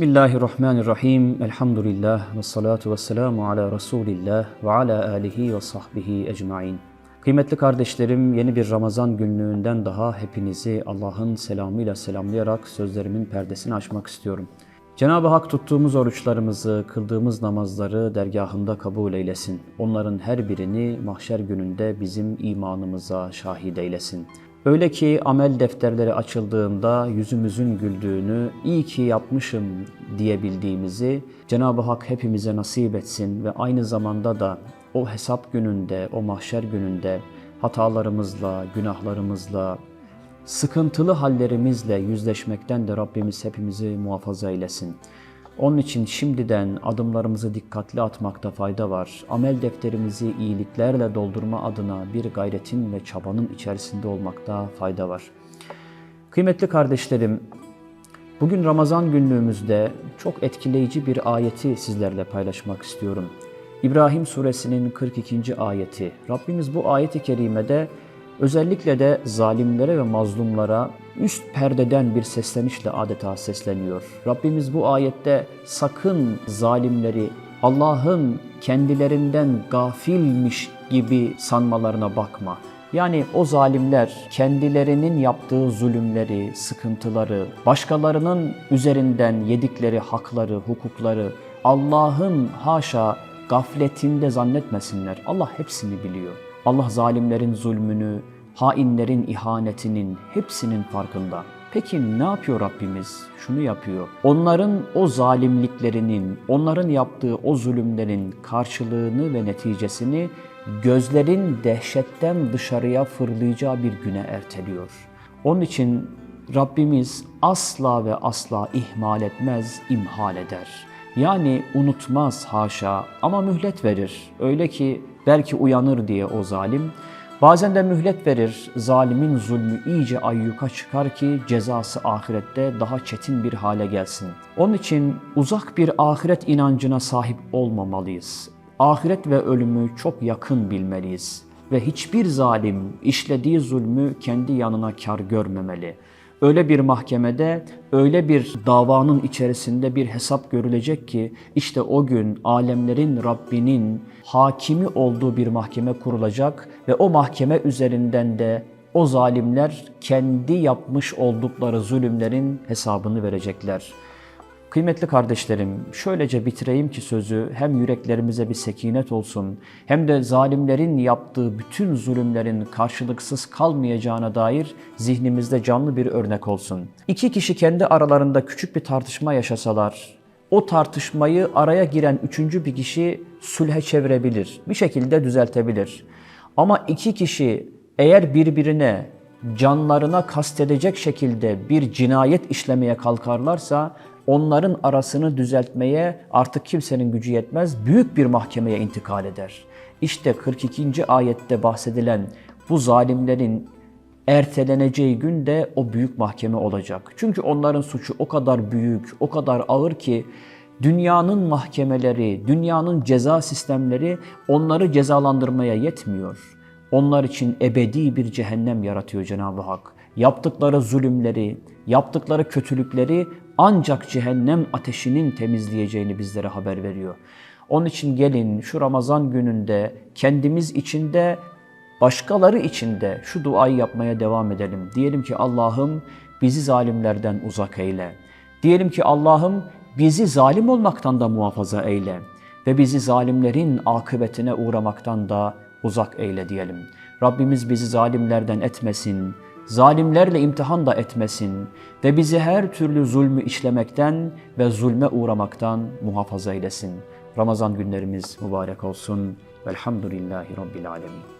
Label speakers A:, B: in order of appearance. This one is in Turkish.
A: Bismillahirrahmanirrahim. Elhamdülillah ve salatu ve selamu ala Resulillah ve ala alihi ve sahbihi ecmain. Kıymetli kardeşlerim, yeni bir Ramazan günlüğünden daha hepinizi Allah'ın selamıyla selamlayarak sözlerimin perdesini açmak istiyorum. Cenab-ı Hak tuttuğumuz oruçlarımızı, kıldığımız namazları dergahında kabul eylesin. Onların her birini mahşer gününde bizim imanımıza şahit eylesin. Öyle ki amel defterleri açıldığında yüzümüzün güldüğünü, iyi ki yapmışım diyebildiğimizi Cenab-ı Hak hepimize nasip etsin ve aynı zamanda da o hesap gününde, o mahşer gününde hatalarımızla, günahlarımızla, sıkıntılı hallerimizle yüzleşmekten de Rabbimiz hepimizi muhafaza eylesin. Onun için şimdiden adımlarımızı dikkatli atmakta fayda var. Amel defterimizi iyiliklerle doldurma adına bir gayretin ve çabanın içerisinde olmakta fayda var. Kıymetli kardeşlerim, bugün Ramazan günlüğümüzde çok etkileyici bir ayeti sizlerle paylaşmak istiyorum. İbrahim suresinin 42. ayeti. Rabbimiz bu ayeti kerimede özellikle de zalimlere ve mazlumlara üst perdeden bir seslenişle adeta sesleniyor. Rabbimiz bu ayette sakın zalimleri Allah'ın kendilerinden gafilmiş gibi sanmalarına bakma. Yani o zalimler kendilerinin yaptığı zulümleri, sıkıntıları, başkalarının üzerinden yedikleri hakları, hukukları Allah'ın haşa gafletinde zannetmesinler. Allah hepsini biliyor. Allah zalimlerin zulmünü, hainlerin ihanetinin hepsinin farkında. Peki ne yapıyor Rabbimiz? Şunu yapıyor. Onların o zalimliklerinin, onların yaptığı o zulümlerin karşılığını ve neticesini gözlerin dehşetten dışarıya fırlayacağı bir güne erteliyor. Onun için Rabbimiz asla ve asla ihmal etmez, imhal eder. Yani unutmaz haşa ama mühlet verir. Öyle ki belki uyanır diye o zalim. Bazen de mühlet verir. Zalimin zulmü iyice ayyuka çıkar ki cezası ahirette daha çetin bir hale gelsin. Onun için uzak bir ahiret inancına sahip olmamalıyız. Ahiret ve ölümü çok yakın bilmeliyiz ve hiçbir zalim işlediği zulmü kendi yanına kar görmemeli. Öyle bir mahkemede, öyle bir davanın içerisinde bir hesap görülecek ki işte o gün alemlerin Rabbinin hakimi olduğu bir mahkeme kurulacak ve o mahkeme üzerinden de o zalimler kendi yapmış oldukları zulümlerin hesabını verecekler. Kıymetli kardeşlerim, şöylece bitireyim ki sözü hem yüreklerimize bir sekinet olsun hem de zalimlerin yaptığı bütün zulümlerin karşılıksız kalmayacağına dair zihnimizde canlı bir örnek olsun. İki kişi kendi aralarında küçük bir tartışma yaşasalar, o tartışmayı araya giren üçüncü bir kişi sülhe çevirebilir, bir şekilde düzeltebilir. Ama iki kişi eğer birbirine canlarına kastedecek şekilde bir cinayet işlemeye kalkarlarsa onların arasını düzeltmeye artık kimsenin gücü yetmez, büyük bir mahkemeye intikal eder. İşte 42. ayette bahsedilen bu zalimlerin erteleneceği gün de o büyük mahkeme olacak. Çünkü onların suçu o kadar büyük, o kadar ağır ki dünyanın mahkemeleri, dünyanın ceza sistemleri onları cezalandırmaya yetmiyor. Onlar için ebedi bir cehennem yaratıyor Cenab-ı Hak. Yaptıkları zulümleri, yaptıkları kötülükleri ancak cehennem ateşinin temizleyeceğini bizlere haber veriyor. Onun için gelin şu Ramazan gününde kendimiz içinde, başkaları içinde şu duayı yapmaya devam edelim. Diyelim ki Allah'ım bizi zalimlerden uzak eyle. Diyelim ki Allah'ım bizi zalim olmaktan da muhafaza eyle ve bizi zalimlerin akıbetine uğramaktan da uzak eyle diyelim. Rabbimiz bizi zalimlerden etmesin, zalimlerle imtihan da etmesin ve bizi her türlü zulmü işlemekten ve zulme uğramaktan muhafaza eylesin. Ramazan günlerimiz mübarek olsun. Velhamdülillahi Rabbil Alemin.